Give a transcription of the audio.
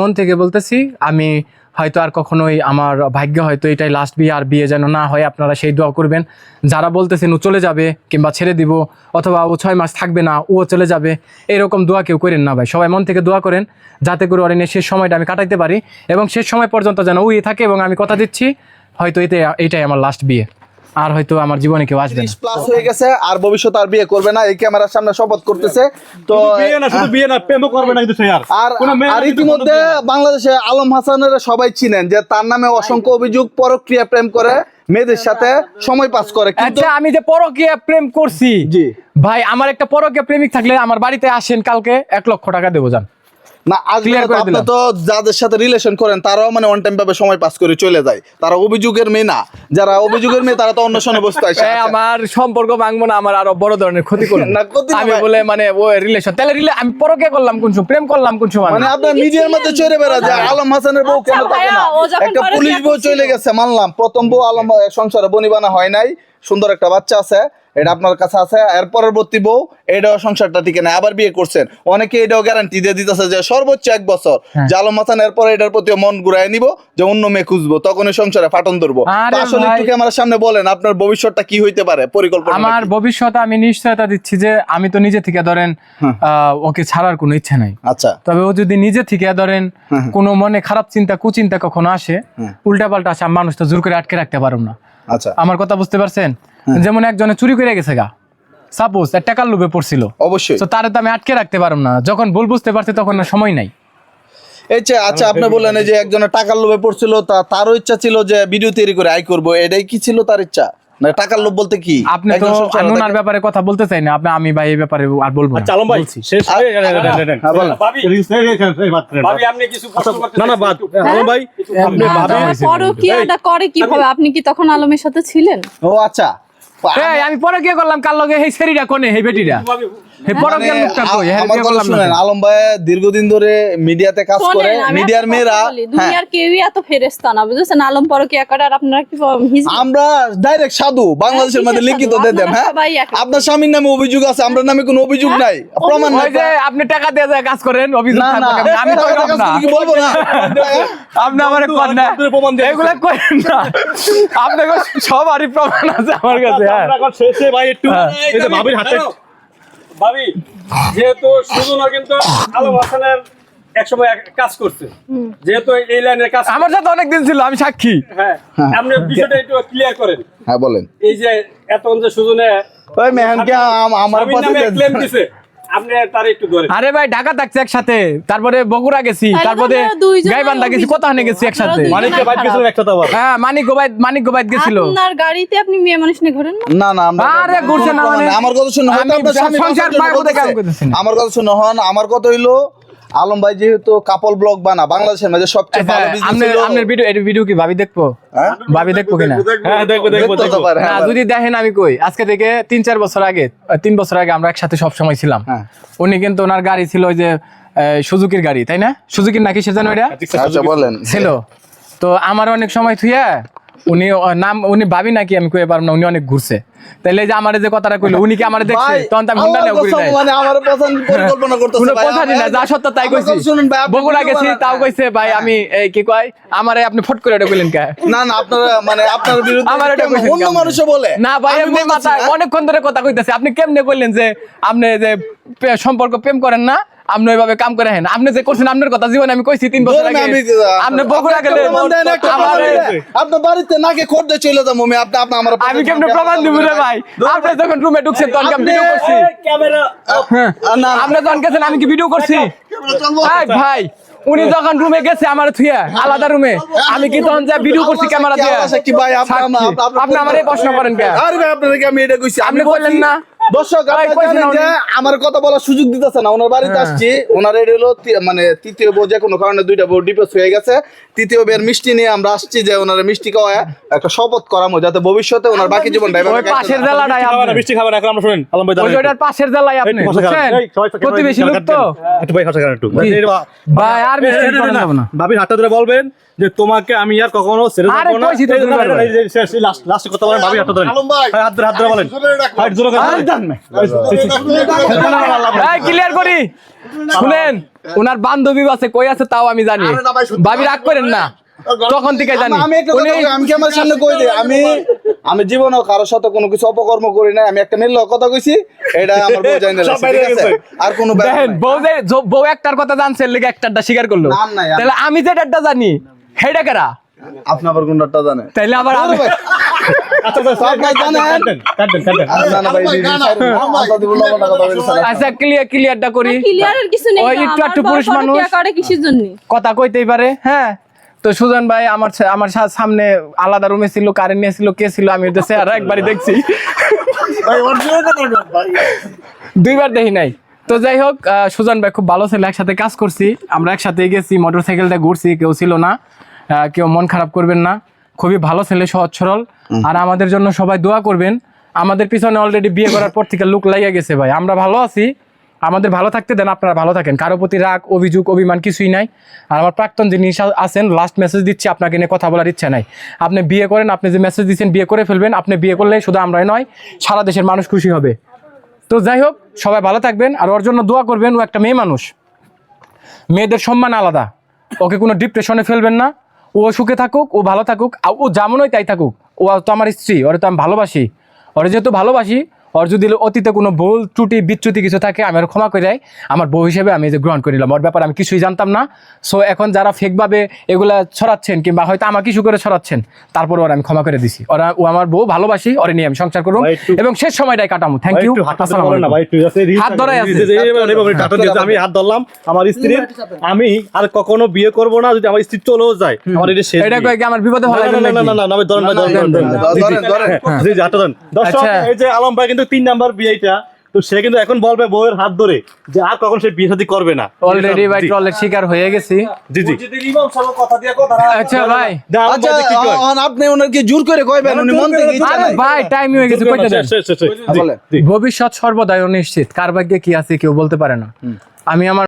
মন থেকে বলতেছি, আমি হয়তো আর কখনোই আমার ভাগ্য হয়তো এটাই লাস্ট বিয়ে আর বিয়ে যেন না হয়, আপনারা সেই দোয়া করবেন। যারা বলতেছেন ও চলে যাবে কিংবা ছেড়ে দিব, অথবা ও ছয় মাস থাকবে না, ও চলে যাবে, এরকম দোয়া কেউ করেন না ভাই। সবাই মন থেকে দোয়া করেন, যাতে করে ওর শেষ সময়টা আমি কাটাইতে পারি, এবং শেষ সময় পর্যন্ত যেন ওই থাকে এবং আমি কথা দিচ্ছি, হয়তো এতে এইটাই আমার লাস্ট বিয়ে। আর হয়তো আমার জীবনে কেউ আসবে না। প্লাস হয়ে গেছে আর ভবিষ্যতে আর বিয়ে করবে না এই ক্যামেরার সামনে শপথ করতেছে। তো বিয়ে না শুধু বিয়ে না প্রেমও করবে না কিন্তু সে আর। আর ইতিমধ্যে। বাংলাদেশে আলম হাসানের সবাই চিনেন যে তার নামে অসংখ্য অভিযোগ পরক্রিয়া প্রেম করে মেয়েদের সাথে সময় পাস করে। কিন্তু আচ্ছা আমি যে পরকীয়া প্রেম করছি জি। ভাই আমার একটা পরকীয়া প্রেমিক থাকলে আমার বাড়িতে আসেন কালকে এক লক্ষ টাকা দেবো যান। না আসলে তো আপনি তো যাদের সাথে রিলেশন করেন তারাও মানে অন টাইম ভাবে সময় পাস করে চলে যায়। তারা অভিযোগের মেয়ে না। যারা অভিযোগের মেয়ে তারা তো অন্য সনে বসতে আসে আমার সম্পর্ক ভাঙবো না আমার আরও বড় ধরনের ক্ষতি করবে। না, আমি বলে মানে ও রিলেশন তাহলে রিলে আমি পরকে করলাম কোন সময়? প্রেম করলাম কোন সময়? মানে আপনার মিডিয়ার মধ্যে চলে বেড়া যায় আলম হাসানের বউ কেন আচ্ছা, থাকে না একটা পুলিশ বউ চলে গেছে মানলাম। প্রথম বউ আলম সংসারে বনিবানা হয় নাই। সুন্দর একটা বাচ্চা আছে এটা আপনার কাছে আছে এর পরবর্তী বউ এটাও সংসারটা টিকে নাই আবার বিয়ে করছেন। অনেকে এটাও গ্যারান্টি দিয়ে দিতেছে যে সর্বোচ্চ এক বছর। হ্যাঁ। আলম হাসান এরপরে এটার প্রতি মন ঘুরায় নিব যে অন্য মেয়ে খুঁজবো তখন এই সংসারে ফাটন ধরবো। আসলে একটু ক্যামেরার সামনে বলেন আপনার ভবিষ্যৎটা কি হইতে পারে পরিকল্পনা আমার ভবিষ্যতে আমি নিশ্চয়তা দিচ্ছি যে আমি তো নিজে থেকে ধরেন আহ, ওকে ছাড়ার কোনো ইচ্ছে নাই। আচ্ছা। তবে ও যদি নিজে থেকে ধরেন কোনো মনে খারাপ চিন্তা কুচিন্তা কখনো আসে উল্টা পাল্টা আসে আমি মানুষ তো জোর করে আটকে রাখতে পারব না। আচ্ছা। আমার কথা বুঝতে পারছেন? যেমন একজনে চুরি করে গেছে গা। সাপোজ টাকার লোভে পড়ছিল। অবশ্যই। তো তারে তো আমি আটকে রাখতে পারব না। যখন ভুল বুঝতে পারছি তখন সময় নাই। এই যে আচ্ছা আপনি বললেন এই যে একজনের টাকার লোভে পড়ছিল তা তারও ইচ্ছা ছিল যে ভিডিও তৈরি করে আয় করব। এটাই কি ছিল তার ইচ্ছা? না টাকার লোভ বলতে কি আপনি তো একজন আমি ওনার ব্যাপারে কথা বলতে চাই না আপনি আমি ভাই এই ব্যাপারে আর বলব না আচ্ছা ভাই শেষ হ্যাঁ। ভাবি, আপনি কিছু না না বাদ আলম ভাই আপনি ভাবি না, হয়েছে পরকিয়াটা করে কীভাবে আপনি কি তখন আলমের সাথে ছিলেন ও আচ্ছা আমি পরে কি করলাম কার লগে এই সেরিটা কোনে এই বেটিটা মানে হ্যাঁ আলম ভাই দীর্ঘদিন ধরে মিডিয়াতে কাজ করে মিডিয়ার মেয়েরা হ্যাঁ। দুনিয়ার কেউই এত ফেরেস্তা না বুঝেছেন? আলম পরকিয়া করে আর আপনারা কি আমরা ডাইরেক্ট সাধু বাংলাদেশের মধ্যে লিখিত দিয়ে দেন হ্যাঁ? আপনার স্বামীর নামে অভিযোগ আছে আমরা নামে কোনো অভিযোগ নাই প্রমাণ নাই। যে আপনি টাকা দিয়ে যায় কাজ করেন অভিযোগ থাকবে আমি তো না? কি বলব না? আপনি আমার বন্ধু, না। প্রমাণ দিয়ে এগুলা করেন না। আপনাকে সবারই প্রমাণ আছে আমার কাছে হ্যাঁ। আমরা শেষে ভাই একটু এই যে ভাবির হাতে ভাবি যেহেতু সুজনা কিন্তু আলম হাসানের একসময় এক কাজ করছে। যেহেতু এই লাইনের কাজ আমার সাথে অনেক দিন ছিল আমি সাক্ষী। হ্যাঁ আপনি বিষয়টা একটু ক্লিয়ার করেন। হ্যাঁ বলেন। এই যে এতক্ষণ যে সুজনে ওই মেহানকে আম- আমার পাশে ক্লেম দিছে। আরে ভাই ঢাকা থাকছে একসাথে। তারপরে বগুড়া গেছি তারপরে গাইবান্ধা গেছি। কোথাও গেছি একসাথে। হ্যাঁ মানিক গোবাই মানিক গেছিল। আপনার গাড়িতে আপনি মেয়ে মানুষ নিয়ে ঘোরেন না? না না আমরা আরে ঘুরছে না মানে। আমার কথা শুনুন হয়তো আমি আপনার স্বামী সংসার বাঁচার জন্য পায় কোথায় কাম বলতেছে। করতেছি না। আমার কথা শুনুন হন আমার কথা হইল আলম ভাই যেহেতু কাপল ব্লগ বানা বাংলাদেশের মাঝে সবচেয়ে আচ্ছা, ভালো বিজনেস আপনার আপনার ভিডিও এই ভিডিও কি ভাবি দেখব? হ্যাঁ? ভাবি দেখব কিনা? হ্যাঁ দেখব দেখব দেখব না হ্যাঁ, যদি দেখেন আমি কই আজকে থেকে তিন চার বছর আগে তিন বছর আগে আমরা একসাথে সব সময় ছিলাম। হ্যাঁ। উনি কিন্তু ওনার গাড়ি ছিল ওই যে সুজুকির গাড়ি তাই না? সুজুকির নাকি সে জানো এটা আচ্ছা বলেন। ছিল। তো আমার অনেক সময় থুইয়া উনি নাম উনি ভাবি নাকি আমি কয়ে পারব না উনি অনেক ঘুরছে। তাইলে যে আমার যে কথাটা কইলো উনি কি আমার দেখছে? তখন তো আমি হুন্ডা আমার নিয়ে নাই। মানে আমার পছন্দ পরিকল্পনা করতেছে কোনো ভাই, কথা না যা সত্য তাই কইছি। শুনুন ভাই, বগুড়া গেছি তাও কইছে ভাই আমি এই কি কয় আমারে আপনি ফট করে এটা কইলেন কে? না না আপনারা মানে আপনার বিরুদ্ধে আমার এটা কইছেন অন্য? মানুষও বলে। না ভাই আমি মাথা। অনেকক্ষণ ধরে কথা কইতাছে। আপনি কেমনে কইলেন যে আপনি যে সম্পর্ক প্রেম করেন না? আপনি ওইভাবে কাম করে হেন। আপনি যে করছেন আপনার কথা জীবনে আমি কইছি তিন বছর আগে। আপনি বগুড়া গেলে। আপনার বাড়িতে নাকে চলে যাব আমি আপনি আপনি আমার আমি কেমনে প্রমাণ দিব রে ভাই? আপনি যখন রুমে ঢুকছেন তখন আমি ভিডিও করছি? ক্যামেরা আপনি যখন গেছেন আমি কি ভিডিও করছি? ভাই উনি যখন রুমে গেছে আমার থুয়া আলাদা রুমে আমি কি তখন যা ভিডিও করছি ক্যামেরা দিয়ে? কি ভাই আপনি আমার এই প্রশ্ন করেন কে? আরে ভাই আপনারা কি আমি এটা কইছি আপনি বললেন না? দর্শক আমার কথা বলার সুযোগ দিতেছে না ওনার বাড়িতে হ্যাঁ। আসছি ওনার এটা হলো মানে তৃতীয় বউ যে কোনো কারণে দুইটা বউ ডিপোজ হয়ে গেছে তৃতীয় বিয়ের মিষ্টি নিয়ে আমরা আসছি যে ওনার মিষ্টি খাওয়া একটা শপথ করামো যাতে ভবিষ্যতে ওনার বাকি ওই পাশের। জেলাটাই মিষ্টি আপনি মিষ্টি খাবে না এখন আমরা শুনেন আলম ভাই ওই দাঁড়ান যে একটু। ওটার পাশের জেলায় আপনি প্রতিবেশী লোক তো একটু ভাই একটু ভাই, আর মিষ্টি করা না, হাতটা ধরে বলবেন যে তোমাকে আমি আর কখনো ছেড়ে না কথা বলেন হাতটা আলম ভাই, হাত ধরে হাত ধরে বলেন ক্লিয়ার করি? শুনেন ওনার বান্ধবী আছে কই আছে তাও আমি জানি। ভাবি রাগ করেন না। তখন থেকে জানি। আমি কি আমার সামনে কই দিই? আমি আমি জীবনে কারোর সাথে কোনো কিছু অপকর্ম করি না আমি একটা লগে কথা কইছি এটা আমার বউ জানে ঠিক আছে? আর কোনো দেখেন বউ যে বউ একটার কথা জানছে লেগে একটারটা স্বীকার করল। তাহলে আমি যেটারটা জানি হেডা কারা? আপনি আবার কোনটা জানেন? তাইলে আবার আচ্ছা কথা। আচ্ছা ক্লিয়ার ক্লিয়ারটা করি। ওই একটু একটু পুরুষ মানুষ। কইতেই পারে হ্যাঁ? তো সুজন ভাই আমার আমার সামনে আলাদা রুমে ছিল কারেন্ট নিয়ে ছিল কে ছিল আমি চেহারা একবারই দেখছি। দুইবার দেখি নাই। তো যাই হোক সুজন ভাই খুব ভালো ছিল একসাথে কাজ করছি। আমরা একসাথে গেছি মোটর সাইকেলটা ঘুরছি কেউ ছিল না আহ, কেউ মন খারাপ করবেন না। খুবই ভালো ছেলে সহজ সরল। আর আমাদের জন্য সবাই দোয়া করবেন। আমাদের পিছনে অলরেডি বিয়ে করার পর থেকে লুক লাগিয়ে গেছে ভাই। আমরা ভালো আছি। আমাদের ভালো থাকতে দেন আপনারা ভালো থাকেন। কারও প্রতি রাগ অভিযোগ অভিমান কিছুই নাই। আর আমার প্রাক্তন যিনি আছেন লাস্ট মেসেজ দিচ্ছি আপনাকে নিয়ে কথা বলার ইচ্ছা নাই। আপনি বিয়ে করেন আপনি যে মেসেজ দিচ্ছেন বিয়ে করে ফেলবেন। আপনি বিয়ে করলে শুধু আমরাই নয় সারা দেশের মানুষ খুশি হবে। তো যাই হোক সবাই ভালো থাকবেন। আর ওর জন্য দোয়া করবেন ও একটা মেয়ে মানুষ। মেয়েদের সম্মান আলাদা। ওকে কোনো ডিপ্রেশনে ফেলবেন না। ও সুখে থাকুক, ও ভালো থাকুক ও যেমনই তাই থাকুক, ও তো আমার স্ত্রী, ওরে তো আমি ভালোবাসি। ওরে যেহেতু ভালোবাসি ওর যদি অতীতে কোনো ভুল ত্রুটি বিচ্যুতি কিছু থাকে আমি ওর ক্ষমা করে দেয় আমার বউ হিসেবে আমি যে গ্রহণ করে নিলাম ওর ব্যাপারে আমি কিছুই জানতাম না সো এখন যারা ফেকভাবে এগুলা ছড়াচ্ছেন কিংবা হয়তো আমাকে কিছু করে ছড়াচ্ছেন তারপর ওরা আমি ক্ষমা করে দিছি ওরা ও আমার বউ ভালোবাসি ওরে নিয়ে আমি সংসার করব এবং শেষ সময়টাই কাটামো থ্যাংক ইউ হাত ধরাই আছে। আমি হাত ধরলাম আমার স্ত্রীর আমি আর কখনো বিয়ে করব না যদি আমার স্ত্রী চলেও যায় আমার এটা শেষ এটা। কয়েক আমার বিপদে না, না, না, না? না, না, না, আমি ধরেন না, ধরেন, ধরেন, ধরেন, ধরেন, জি, জি। হ্যাঁ, হাতটা ধরেন। দর্শক, আচ্ছা। এই যে আলম ভাই কিন্তু তিন নাম্বার বিয়েটা তো সে কিন্তু এখন বলবে বউয়ের হাত ধরে যে আর কখন সে বিয়ে শাদী করবে না। অলরেডি ভাই ট্রলের শিকার হয়ে গেছি। জি জি। যদি ইমাম সাহেব কথা দিয়ে কথা আচ্ছা ভাই। আচ্ছা আপনি ওনাকে জোর করে কইবেন উনি মন থেকে ইচ্ছা আরে ভাই টাইম হয়ে গেছে কইতে দেন। ভবিষ্যৎ সর্বদাই অনিশ্চিত কার ভাগ্যে কি আছে কেউ বলতে পারে না। আমি আমার